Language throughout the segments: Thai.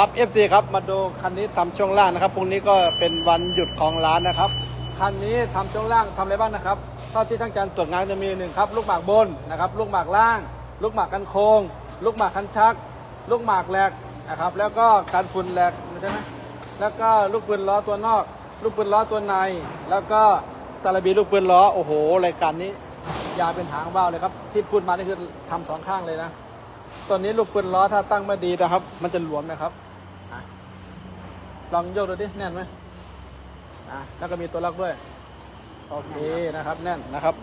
ครับ FC ครับมาดูคันนี้ทำช่วงล่างนะครับพรุ่งนี้ก็เป็นวันหยุดของร้านนะครับคันนี้ทำช่วงล่างทำอะไรบ้างนะครับเท่าที่ทั้งการตรวจงานจะมีหนึ่งครับลูกหมากบนนะครับลูกหมากล่าง ลูกหมากกันโค้งลูกหมากคันชัก ลูกหมากแหลกนะครับแล้วก็การฝุ่นแหลกใช่ไหมแล้วก็ลูกปืนล้อตัวนอก ลูกปืนล้อตัวใน แล้วก็ตะลบีลูกปืนล้อโอ้โหรายการนี้ยาเป็นหางว่าวเลยครับที่พูดมานี่คือทำสองข้างเลยนะตัวนี้ลูกปืนล้อถ้าตั้งไม่ดีนะครับ มันจะหลวมนะครับ ลองโยกดูดิแน่นไหมอะแล้วก็มีตัวล็อกด้วย โอเคนะครับ แน่นนะครับ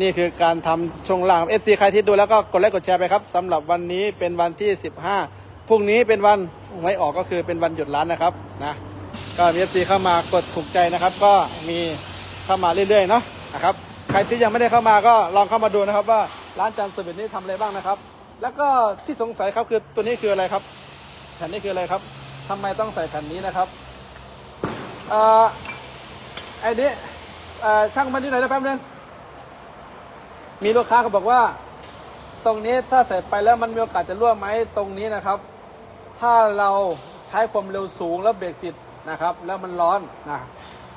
นี่คือการทำช่วงล่างเอฟซีใครที่ดูแล้วก็กดไลค์กดแชร์ไปครับสำหรับวันนี้เป็นวันที่ 15พรุ่งนี้เป็นวันไว้ออกก็คือเป็นวันหยุดร้านนะครับนะก็มีเอฟซีเข้ามากดถูกใจนะครับ ก็มีเข้ามาเรื่อยๆเนาะนะครับใครที่ยังไม่ได้เข้ามาก็ลองเข้ามาดูนะครับ ว่าร้านจานสวิตนี้ทำอะไรบ้างนะครับ แล้วก็ที่สงสัยครับคือตัวนี้คืออะไรครับแผ่นนี้คืออะไรครับ ทำไมต้องใส่แผ่นนี้นะครับเอ่อไอ้นี้เอ่อช่างมันนี่หน่อยนะแป๊บนึงมีลูกค้าเขาบอกว่า ตรงนี้ถ้าใส่ไปแล้วมันมีโอกาสจะรั่วไหมตรงนี้นะครับ ถ้าเราใช้ความเร็วสูงแล้วเบรกติดนะครับ แล้วมันร้อนนะ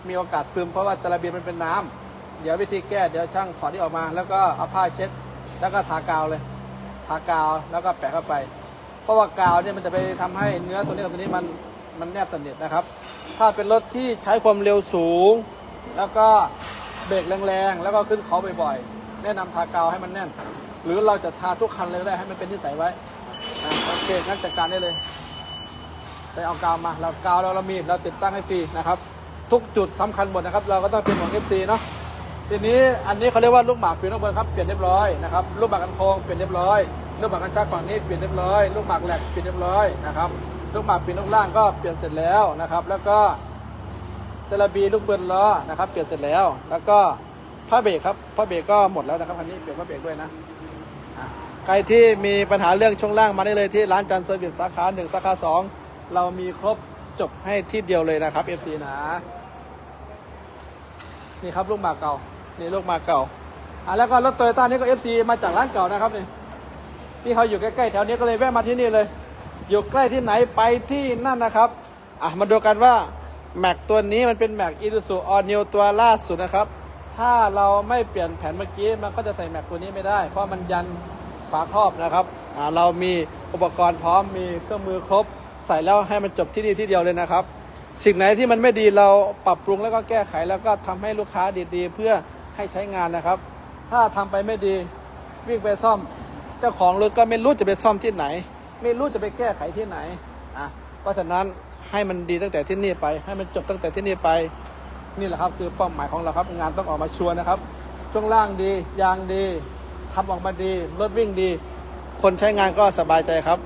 มีโอกาสซึมเพราะว่าจระเบียนมันเป็นน้ำเดี๋ยววิธีแก้เดี๋ยวช่างถอดที่ออกมา แล้วก็เอาผ้าเช็ด แล้วก็ทากาวเลย ทากาวแล้วก็แปะเข้าไป เพราะว่ากาวเนี่ยมันจะไปทำให้เนื้อตัวนี้กับตัวนี้มันมันแนบสนิทนะครับ ถ้าเป็นรถที่ใช้ความเร็วสูง แล้วก็เบรกแรงๆ แล้วก็ขึ้นเขาบ่อยๆ แนะนำทากาวให้มันแน่น หรือเราจะทาทุกคันเลยก็ได้ให้มันเป็นนิสัยไว้อะโอเคงั้นจัดการได้เลย ไปเอากาวมา เรากาวเราเรามีเราติดตั้งให้ฟรีนะครับ ทุกจุดสำคัญหมดนะครับ เราก็ต้องเป็นของ FC เนาะ ทีนี้อันนี้เขาเรียกว่าลูกหมากเปลี่ยนลูกเบิร์ครับ เปลี่ยนเรียบร้อยนะครับ ลูกหมากกันโค้งเปลี่ยนเรียบร้อย ลูกหมากกันชักฝั่งนี้เปลี่ยนเรียบร้อย ลูกหมากแหลกเปลี่ยนเรียบร้อยนะครับ ลูกหมากเปลี่ยนลูกล่างก็เปลี่ยนเสร็จแล้วนะครับ แล้วก็จระบีลูกเบิร์ล้อนะครับ เปลี่ยนเสร็จแล้ว แล้วก็ผ้าเบรกครับผ้าเบรกก็หมดแล้วนะครับคันนี้เปลี่ยนผ้าเบรกด้วยนะใครที่มีปัญหาเรื่องช่วงล่างมาได้เลยที่ร้านจันทร์เซอร์วิสสาขาหนึ่งสาขาสองเรามีครบจบให้ที่เดียวเลยนะครับ FC นะนี่ครับลูกหมากเก่านี่ลูกหมากเก่าอะแล้วก็รถโตโยต้านี่ก็ FC มาจากร้านเก่านะครับนี่ พี่เขาอยู่ใกล้ๆแถวนี้ก็เลยแวะมาที่นี่เลย อยู่ใกล้ที่ไหนไปที่นั่นนะครับอะมาดูกันว่าแม็กตัวนี้มันเป็นแม็กอีซูซูออนิวตัวล่าสุดนะครับ ถ้าเราไม่เปลี่ยนแผ่นเมื่อกี้มันก็จะใส่แม็กตัวนี้ไม่ได้ เพราะมันยันฝาครอบนะครับอ่าเรามีอุปกรณ์พร้อมมีเครื่องมือครบ ใส่แล้วให้มันจบที่นี่ที่เดียวเลยนะครับ สิ่งไหนที่มันไม่ดีเราปรับปรุงแล้วก็แก้ไขแล้วก็ทำให้ลูกค้าดีๆ เพื่อให้ใช้งานนะครับ ถ้าทำไปไม่ดีวิ่งไปซ่อม จ้าของรถก็ไม่รู้จะไปซ่อมที่ไหน ไม่รู้จะไปแก้ไขที่ไหนอะเพราะฉะนั้นให้มันดีตั้งแต่ที่นี่ไป ให้มันจบตั้งแต่ที่นี่ไป นี่แหละครับคือเป้าหมายของเราครับ งานต้องออกมาชัวร์นะครับช่วงล่างดียางดีทำออกมาดีรถวิ่งดี คนใช้งานก็สบายใจครับ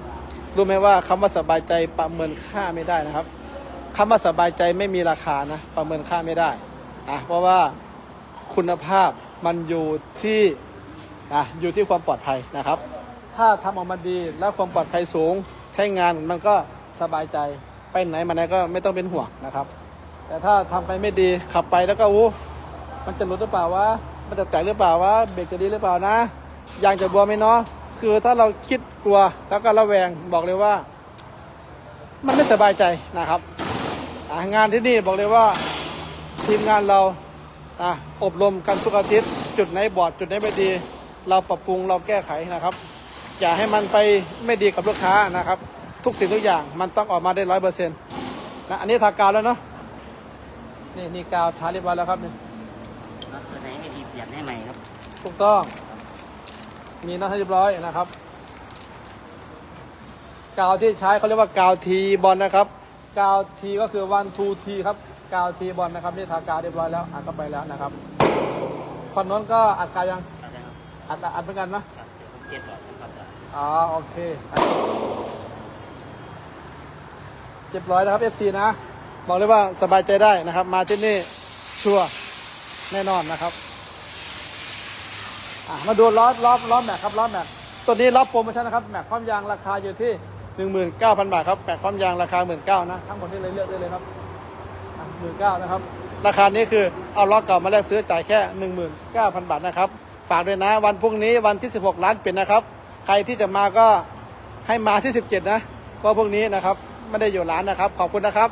รู้ไหมว่าคำว่าสบายใจประเมินค่าไม่ได้นะครับคำว่าสบายใจไม่มีราคานะประเมินค่าไม่ได้อะเพราะว่าคุณภาพมันอยู่ที่ อะอยู่ที่ความปลอดภัยนะครับ ถ้าทำออกมาดีแล้วความปลอดภัยสูง ใช้งานมันก็สบายใจไปไหนมาไหนก็ไม่ต้องเป็นห่วงนะครับ แต่ถ้าทำไปไม่ดีขับไปแล้วก็อู้มันจะหลุดหรือเปล่าวะมันจะแตกหรือเปล่าวะเบรกจะดีหรือเปล่านะยางจะบวมไหมเนาะคือถ้าเราคิดกลัวแล้วก็ระแวงบอกเลยว่า มันไม่สบายใจนะครับงานที่นี่บอกเลยว่าทีมงานเราอะอบรมกันทุกอาทิตย์จุดไหนบอดจุดไหนไม่ดี เราปรับปรุงเราแก้ไขนะครับ อย่าให้มันไปไม่ดีกับลูกค้านะครับ ทุกสิ่งทุกอย่างมันต้องออกมาได้ร้อยเปอร์เซ็นต์นะอันนี้ทากาวแล้วเนาะนี่นี่กาวทาเรียบร้อยแล้วครับนี่ครับตัวไหนไม่ดีเปลี่ยนให้ใหม่ครับถูกต้อง มีน็อตให้เรียบร้อยนะครับ กาวที่ใช้เขาเรียกว่ากาวทีบอลนะครับ กาวทีก็คือวันทูทีครับกาวทีบอลนะครับนี่ทากาวเรียบร้อยแล้วอัดเข้าไปแล้วนะครับคนโน้นก็อัดกาวยังเอาได้ครับอัดอัดเหมือนกันนะครับเดี๋ยวผมเจ็ดหลอดนะครับอ๋อโอเคเรียบร้อยแล้วครับ FC นะบอกเลยว่าสบายใจได้นะครับ มาที่นี่ชัวร์แน่นอนนะครับอะมาดูล้อล้อล้อแม็กครับล้อแม็กตัวนี้ล้อโปรโมชั่นนะครับแม็กความยางราคาอยู่ที่19,000 บาทครับแม็กความยางราคา 19,000นะทั้งหมดนี่เลยเลือกได้เลยครับหมื่นเก้านะครับราคานี้คือเอาล้อเก่ามาแลกซื้อจ่ายแค่ 19,000 บาทนะครับ ฝากด้วยนะ วันพรุ่งนี้วันที่ 16 ล้านเป็นนะครับ ใครที่จะมาก็ให้มาที่ 17 นะเพราะพวกนี้นะครับ ไม่ได้อยู่ร้านนะครับ ขอบคุณนะครับ